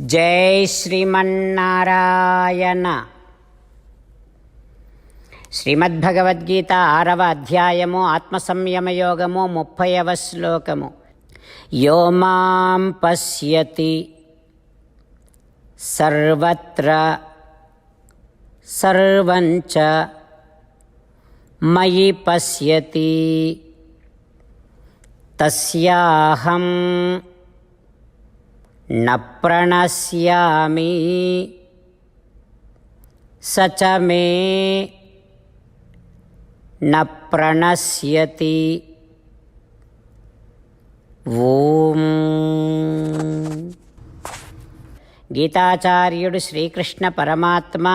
జై శ్రీమన్నారాయణ. శ్రీమద్భగవద్గీత ఆరవ అధ్యాయము ఆత్మసంయమయోగము ముప్పైవ శ్లోకము. యో మాం పశ్యతి సర్వత్ర సర్వంచ మయి పశ్యతి తస్యాహం न प्रणश्यामि स च मे न प्रणश्यति ఓం గీతాచార్యుడు శ్రీకృష్ణ పరమాత్మ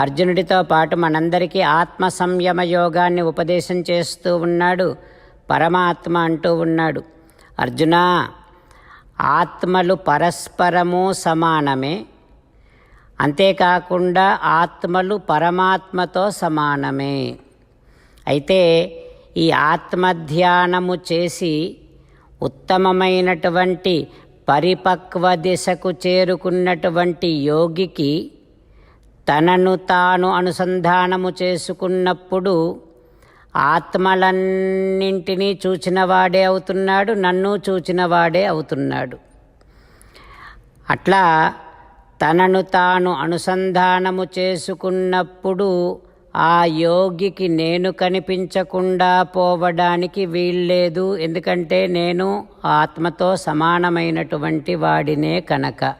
అర్జునుడితో పాటు మనందరికీ ఆత్మ సంయమ యోగాన్ని ఉపదేశం చేస్తూ ఉన్నాడు పరమాత్మ అంటూ ఉన్నాడు అర్జునా ఆత్మలు పరస్పరము సమానమే. అంతేకాకుండా ఆత్మలు పరమాత్మతో సమానమే. అయితే ఈ ఆత్మధ్యానము చేసి ఉత్తమమైనటువంటి పరిపక్వ దిశకు చేరుకున్నటువంటి యోగికి తనను తాను అనుసంధానము చేసుకున్నప్పుడు ఆత్మలన్నింటినీ చూచినవాడే అవుతున్నాడు నన్ను చూచినవాడే అవుతున్నాడు. అట్లా తనను తాను అనుసంధానము చేసుకున్నప్పుడు ఆ యోగికి నేను కనిపించకుండా పోవడానికి వీల్లేదు ఎందుకంటే నేను ఆత్మతో సమానమైనటువంటి వాడినే కనుక.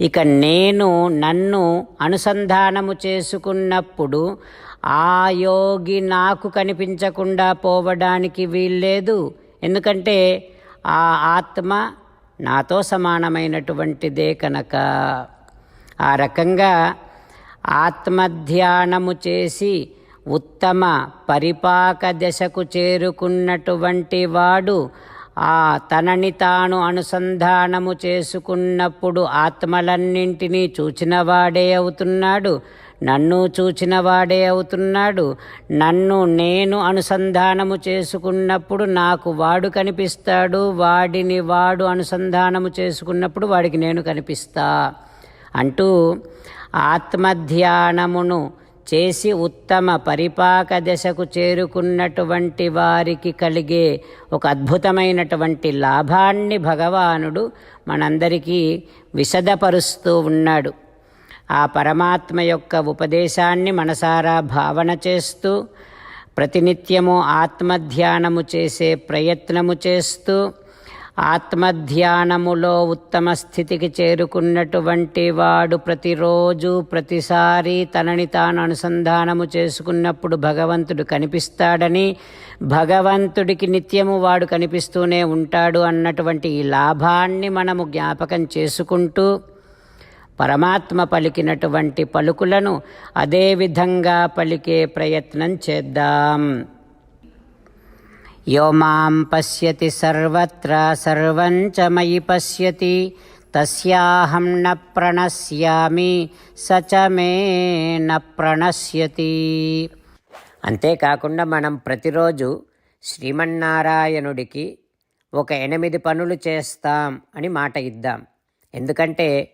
ఇక నేను నన్ను అనుసంధానము చేసుకున్నప్పుడు ఆ యోగి నాకు కనిపించకుండా పోవడానికి వీల్లేదు. ఎందుకంటే ఆ ఆత్మ నాతో సమానమైనటువంటిదే కనుక. ఆ రకంగా ఆత్మధ్యానము చేసి ఉత్తమ పరిపాక దశకు చేరుకున్నటువంటి వాడు ఆ తనని తాను అనుసంధానము చేసుకున్నప్పుడు ఆత్మలన్నింటినీ చూచినవాడే అవుతున్నాడు. నన్ను చూచిన వాడే అవుతున్నాడు. నన్ను నేను అనుసంధానము చేసుకున్నప్పుడు నాకు వాడు కనిపిస్తాడు. వాడిని వాడు అనుసంధానము చేసుకున్నప్పుడు వాడికి నేను కనిపిస్తా. అంటూ ఆత్మధ్యానమును చేసి ఉత్తమ పరిపాక దశకు చేరుకున్నటువంటి వారికి కలిగే ఒక అద్భుతమైనటువంటి లాభాన్ని భగవానుడు మనందరికీ విశదపరుస్తూ ఉన్నాడు. ఆ పరమాత్మ యొక్క ఉపదేశాన్ని మనసారా భావన చేస్తూ ప్రతినిత్యము ఆత్మధ్యానము చేసే ప్రయత్నము చేస్తూ ఆత్మధ్యానములో ఉత్తమ స్థితికి చేరుకున్నటువంటి వాడు ప్రతిరోజు ప్రతిసారి తనని తాను అనుసంధానము చేసుకున్నప్పుడు భగవంతుడు కనిపిస్తాడని భగవంతుడికి నిత్యము వాడు కనిపిస్తూనే ఉంటాడు అన్నటువంటి ఈ లాభాన్ని మనము జ్ఞాపకం చేసుకుంటూ పరమాత్మ పలికినటువంటి పలుకులను అదేవిధంగా పలికే ప్రయత్నం చేద్దాం. యో మాం పశ్యతి సర్వత్ర సర్వం చ మయి పశ్యతి తస్యాహం న ప్రణశ్యామి స చ మే న ప్రణశ్యతి. అంతేకాకుండా మనం ప్రతిరోజు శ్రీమన్నారాయణుడికి ఒక ఎనిమిది పనులు చేస్తాం అని మాట ఇద్దాం. ఎందుకంటే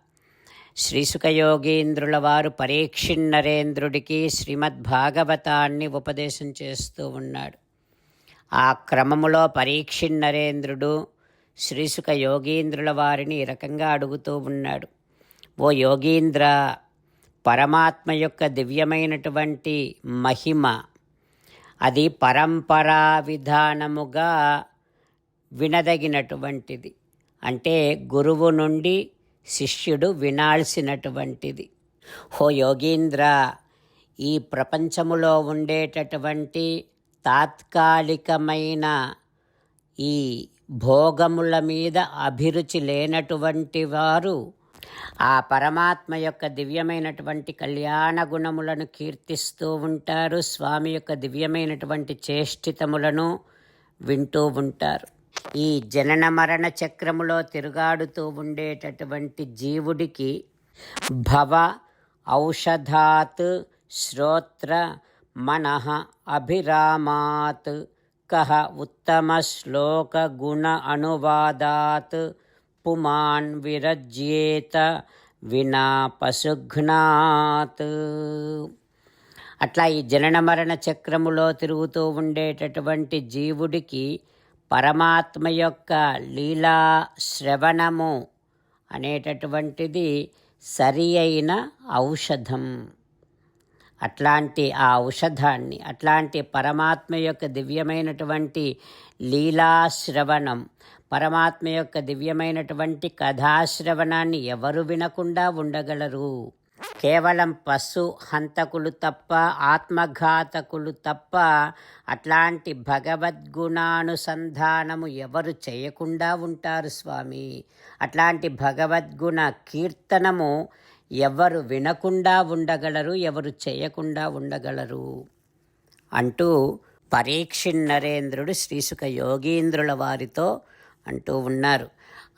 శ్రీసుఖయోగీంద్రుల వారు పరీక్షిన్నరేంద్రుడికి శ్రీమద్భాగవతాన్ని ఉపదేశం చేస్తూ ఉన్నాడు. ఆ క్రమములో పరీక్షిన్నరేంద్రుడు శ్రీసుఖ యోగీంద్రుల వారిని ఈ రకంగా అడుగుతూ ఉన్నాడు. ఓ యోగీంద్ర పరమాత్మ యొక్క దివ్యమైనటువంటి మహిమ అది పరంపరా విధానముగా వినదగినటువంటిది. అంటే గురువు నుండి శిష్యుడు వినాల్సినటువంటిది. హో యోగీంద్ర ఈ ప్రపంచములో ఉండేటటువంటి తాత్కాలికమైన ఈ భోగముల మీద అభిరుచి లేనటువంటి వారు ఆ పరమాత్మ యొక్క దివ్యమైనటువంటి కళ్యాణ గుణములను కీర్తిస్తూ ఉంటారు. స్వామి యొక్క దివ్యమైనటువంటి చేష్టితములను వింటూ ఉంటారు. ఈ జనన మరణ చక్రములో తిరుగాడుతూ ఉండేటటువంటి జీవుడికి భవ ఔషధాత్ శ్రోత్ర మన అభిరామాత్ కహ ఉత్తమ శ్లోక గుణ అనువాదాత్ పుమాన్ విరజ్యేత వినా పశుఘ్నాత్. అట్లా ఈ జనన మరణ చక్రములో తిరుగుతూ ఉండేటటువంటి జీవుడికి పరమాత్మ యొక్క లీలా శ్రవణము అనేటటువంటిది సరి అయిన ఔషధం. అట్లాంటి ఆ ఔషధాన్ని అట్లాంటి పరమాత్మ యొక్క దివ్యమైనటువంటి లీలాశ్రవణం పరమాత్మ యొక్క దివ్యమైనటువంటి కథాశ్రవణాన్ని ఎవరు వినకుండా ఉండగలరు? కేవలం పశు హంతకులు తప్ప ఆత్మఘాతకులు తప్ప అట్లాంటి భగవద్గుణానుసంధానము ఎవరు చేయకుండా ఉంటారు స్వామి. అట్లాంటి భగవద్గుణ కీర్తనము ఎవరు వినకుండా ఉండగలరు ఎవరు చేయకుండా ఉండగలరు అంటూ పరీక్షిన్ నరేంద్రుడు శ్రీసుఖ యోగీంద్రుల వారితో అంటూ ఉన్నారు.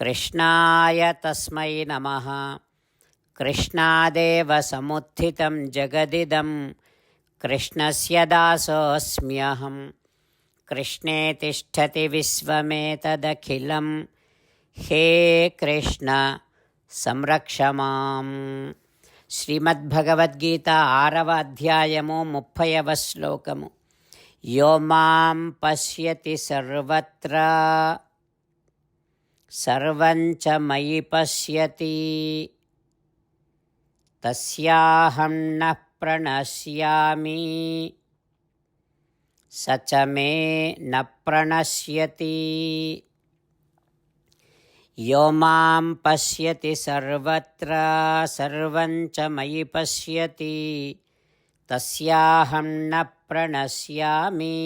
कृष्णाय तस्मै नमः कृष्णादेव समुत्थितं जगदिदं कृष्णस्य दासोऽस्म्यहं कृष्णे तिष्ठति विश्वमेतदखिलं हे कृष्ण సంరక్ష మాం శ్రీమద్భగవద్గీత ఆరవ అధ్యాయము ముప్పైవ శ్లోకము యో మాం పశ్యతి సర్వత్రా सर्वं च मयि पश्यति तस्याहं नः प्रणश्यामि स च मे न प्रणश्यति यो मां पश्यति सर्वत्र सर्वं च मयि पश्यति तस्याहं न प्रणश्यामि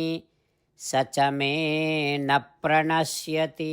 स च मे न प्रणश्यति